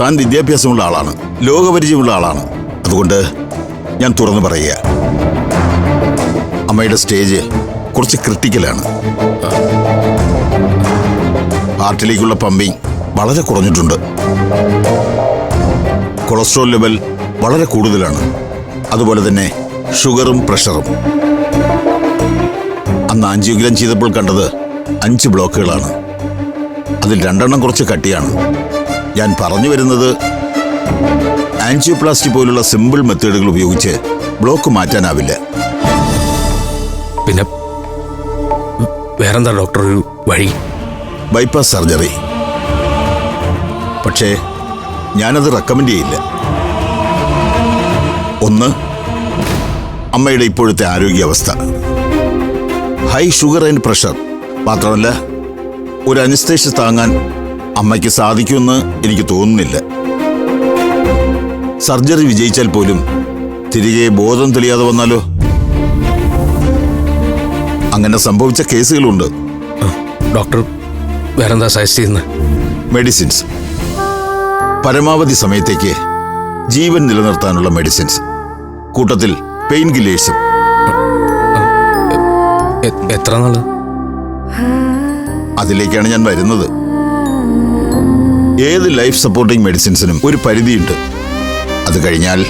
താൻ വിദ്യാഭ്യാസമുള്ള ആളാണ് ലോകപരിചയമുള്ള ആളാണ്. അതുകൊണ്ട് ഞാൻ തുറന്നു പറയുക. അമ്മയുടെ സ്റ്റേജ് കുറച്ച് ക്രിട്ടിക്കലാണ്. ഹാർട്ടിലേക്കുള്ള പമ്പിങ് വളരെ കുറഞ്ഞിട്ടുണ്ട്. കൊളസ്ട്രോൾ ലെവൽ വളരെ കൂടുതലാണ്. അതുപോലെ തന്നെ ഷുഗറും പ്രഷറും. അന്ന് ആഞ്ചിയോഗ്രാം ചെയ്തപ്പോൾ കണ്ടത് അഞ്ച് ബ്ലോക്കുകളാണ്. അതിൽ രണ്ടെണ്ണം കുറച്ച് കട്ടിയാണ്. ഞാൻ പറഞ്ഞു വരുന്നത് ആൻജിയോപ്ലാസ്റ്റി പോലുള്ള സിമ്പിൾ മെത്തേഡുകൾ ഉപയോഗിച്ച് ബ്ലോക്ക് മാറ്റാനാവില്ല. പിന്നെ വേറെന്താ ഡോക്ടർ ഒരു വഴി? Bypass surgery. പക്ഷേ ഞാനത് റെക്കമെൻഡ് ചെയ്യില്ല. ഒന്ന് അമ്മയുടെ ഇപ്പോഴത്തെ ആരോഗ്യാവസ്ഥ. ഹൈ ഷുഗർ ആൻഡ് പ്രഷർ മാത്രമല്ല ഒരു അനിസ്തേഷ്യ താങ്ങാൻ അമ്മയ്ക്ക് സാധിക്കുമെന്ന് എനിക്ക് തോന്നുന്നില്ല. സർജറി വിജയിച്ചാൽ പോലും തിരികെ ബോധം തെളിയാതെ വന്നാലോ? അങ്ങനെ സംഭവിച്ച കേസുകളുണ്ട്. ഡോക്ടർ വേറെന്താ സജസ്റ്റ് ചെയ്യുന്നത് മെഡിസിൻസ് പരമാവധി സമയത്തേക്ക് ജീവൻ നിലനിർത്താനുള്ള മെഡിസിൻസ് കൂട്ടത്തിൽ പെയിൻ കില്ലേഴ്സും എത്ര നാൾ? അതിലേക്കാണ് ഞാൻ വരുന്നത്. ഏത് ലൈഫ് സപ്പോർട്ടിംഗ് മെഡിസിൻസിനും ഒരു പരിധിയുണ്ട്. അത് കഴിഞ്ഞാൽ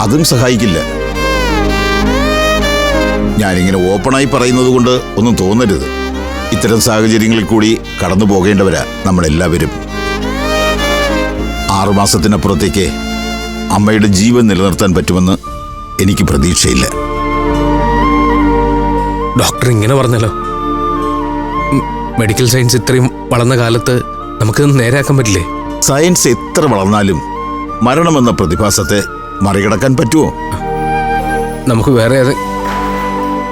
അതും സഹായിക്കില്ല. ഞാനിങ്ങനെ ഓപ്പണായി പറയുന്നത് കൊണ്ട് ഒന്നും തോന്നരുത്. ഇത്തരം സാഹചര്യങ്ങളിൽ കൂടി കടന്നു പോകേണ്ടവരാ നമ്മളെല്ലാവരും. ആറുമാസത്തിനപ്പുറത്തേക്ക് അമ്മയുടെ ജീവൻ നിലനിർത്താൻ പറ്റുമെന്ന് എനിക്ക് പ്രതീക്ഷയില്ല. ഡോക്ടർ ഇങ്ങനെ പറഞ്ഞല്ലോ. മെഡിക്കൽ സയൻസ് ഇത്രയും വളർന്ന കാലത്ത് നമുക്ക് നേരെയാക്കാൻ പറ്റില്ലേ? സയൻസ് എത്ര വളർന്നാലും മരണമെന്ന പ്രതിഭാസത്തെ മറികടക്കാൻ പറ്റുമോ? നമുക്ക് വേറെ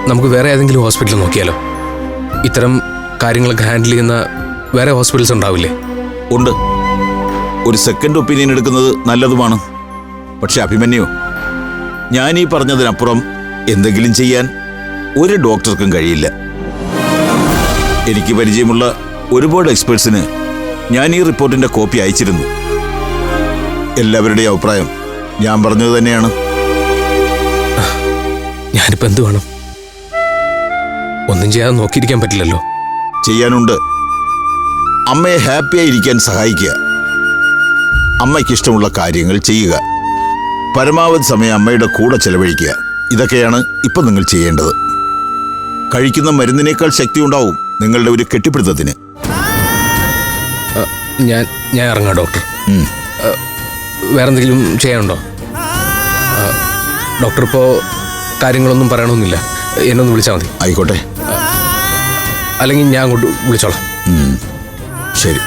നമുക്ക് വേറെ ഏതെങ്കിലും ഹോസ്പിറ്റൽ നോക്കിയാലോ? ഇത്തരം കാര്യങ്ങളൊക്കെ ഹാൻഡിൽ ചെയ്യുന്ന വേറെ ഹോസ്പിറ്റൽസ് ഉണ്ടാവില്ലേ? ഉണ്ട്. ഒരു സെക്കൻഡ് ഒപ്പീനിയൻ എടുക്കുന്നത് നല്ലതുമാണ്. പക്ഷെ അഭിമന്യു ഞാൻ ഈ പറഞ്ഞതിനപ്പുറം എന്തെങ്കിലും ചെയ്യാൻ ഒരു ഡോക്ടർക്കും കഴിയില്ല. എനിക്ക് പരിചയമുള്ള ഒരുപാട് എക്സ്പേർട്സിന് ഞാൻ ഈ റിപ്പോർട്ടിന്റെ കോപ്പി അയച്ചിരുന്നു. എല്ലാവരുടെയും അഭിപ്രായം ഞാൻ പറഞ്ഞത് തന്നെയാണ്. ഞാനിപ്പോ എന്ത് വേണം? ഒന്നും ചെയ്യാതെ നോക്കിയിരിക്കാൻ പറ്റില്ലല്ലോ. ചെയ്യാനുണ്ട്. അമ്മയെ ഹാപ്പിയായി ഇരിക്കാൻ സഹായിക്കുക. അമ്മയ്ക്ക് ഇഷ്ടമുള്ള കാര്യങ്ങൾ ചെയ്യുക. പരമാവധി സമയം അമ്മയുടെ കൂടെ ചെലവഴിക്കുക. ഇതൊക്കെയാണ് ഇപ്പം നിങ്ങൾ ചെയ്യേണ്ടത്. കഴിക്കുന്ന മരുന്നിനേക്കാൾ ശക്തി ഉണ്ടാവും നിങ്ങളുടെ ഒരു കെട്ടിപ്പിടുത്തത്തിന്. ഞാൻ ഞാൻ ഇറങ്ങാം ഡോക്ടർ. വേറെ എന്തെങ്കിലും ചെയ്യാനുണ്ടോ? ഡോക്ടർ ഇപ്പോൾ കാര്യങ്ങളൊന്നും പറയണമെന്നില്ല എന്നൊന്ന് വിളിച്ചാൽ മതി. ആയിക്കോട്ടെ. അല്ലെങ്കിൽ ഞാൻ അങ്ങോട്ട് വിളിച്ചോളാം. ശരി.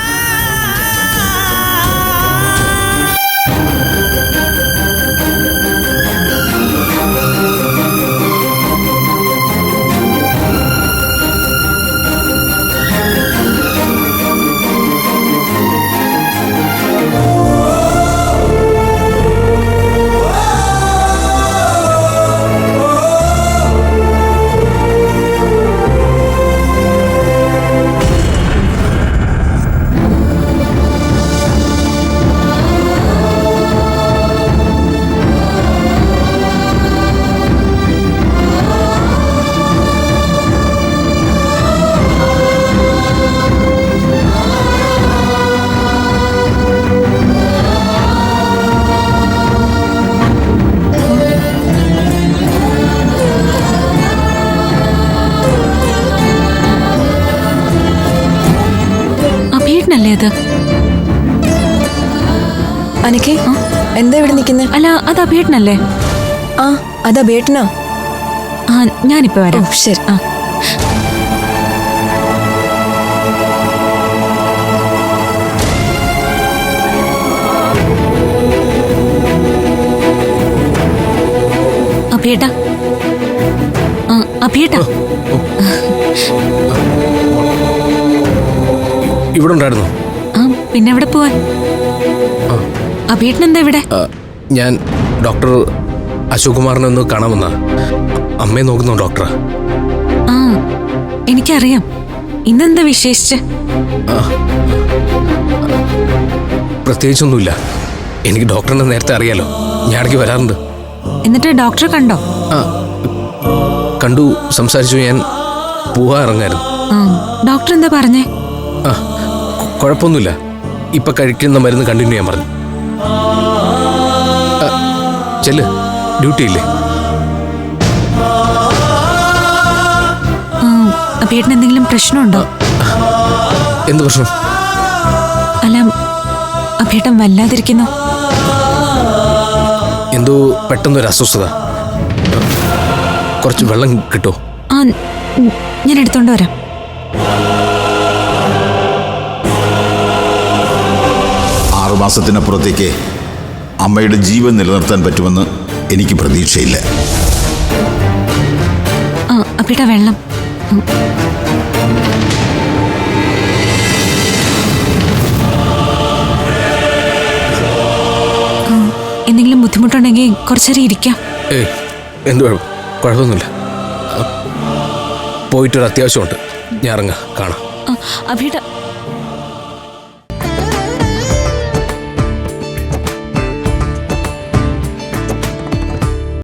അഭിയേട്ടനല്ലേ അത്? അനക്കെ? എന്താ ഇവിടെ നിൽക്കുന്നത് അല്ല അത് അഭേട്ടനല്ലേ ആ അത് ബേട്ടനാ? ആ ഞാനിപ്പോ വരാം. ശരി. ആ. അഭിയേട്ടാ. ആ അഭിയേട്ടാ. ഇവിടെ ഉണ്ടായിരുന്നു. ആ പിന്നെ എവിടെ പോവാൻ? അഭിയേട്ടൻ എന്താ ഇവിടെ? ഞാൻ ഡോക്ടർ അശോക് കുമാറിനെ ഒന്ന് കാണാമെന്നാ അമ്മയെ നോക്കുന്നു ഡോക്ടർ? ആ എനിക്കറിയാം. ഇന്നെന്താ വിശേഷിച്ച്? പ്രത്യേകിച്ചൊന്നുമില്ല. എനിക്ക് ഡോക്ടറിനെ നേരത്തെ അറിയാലോ. ഞാൻ ഇടയ്ക്ക് വരാറുണ്ട്. എന്നിട്ട് ഡോക്ടറെ കണ്ടോ? ആ. കണ്ടു സംസാരിച്ചു ഞാൻ പോവാ ഇറങ്ങായിരുന്നു. ഡോക്ടർ എന്താ പറഞ്ഞേ? ആ. കുഴപ്പമൊന്നുമില്ല. ഇപ്പൊ കഴിക്കുന്ന മരുന്ന് കണ്ടിന്യൂ ചെയ്യാൻ പറഞ്ഞു. ചെല്ല്. ഡ്യൂട്ടി ഇല്ലേ? ആ അഭിയേട്ടന് എന്തെങ്കിലും പ്രശ്നമുണ്ടോ? എന്ത് പ്രശ്നം? അല്ല അഭിയേട്ടൻ വല്ലാതിരിക്കുന്നു. എന്തോ പെട്ടെന്നൊരു അസ്വസ്ഥത. കുറച്ച് വെള്ളം കിട്ടോ? ആ ഞാൻ എടുത്തോണ്ട് വരാം. ആറുമാസത്തിനപ്പുറത്തേക്ക് അമ്മയുടെ ജീവൻ നിലനിർത്താൻ പറ്റുമെന്ന് എനിക്ക് പ്രതീക്ഷയില്ല. വെള്ളം. എന്തെങ്കിലും ബുദ്ധിമുട്ടുണ്ടെങ്കിൽ കുറച്ചേരം ഇരിക്കാം. ഏയ് എന്ത് വേണം? കുഴപ്പമൊന്നുമില്ല. പോയിട്ടൊരു അത്യാവശ്യമുണ്ട് ഞാൻ ഇറങ്ങാം. കാണാം. ആ, അഭിയേട്ട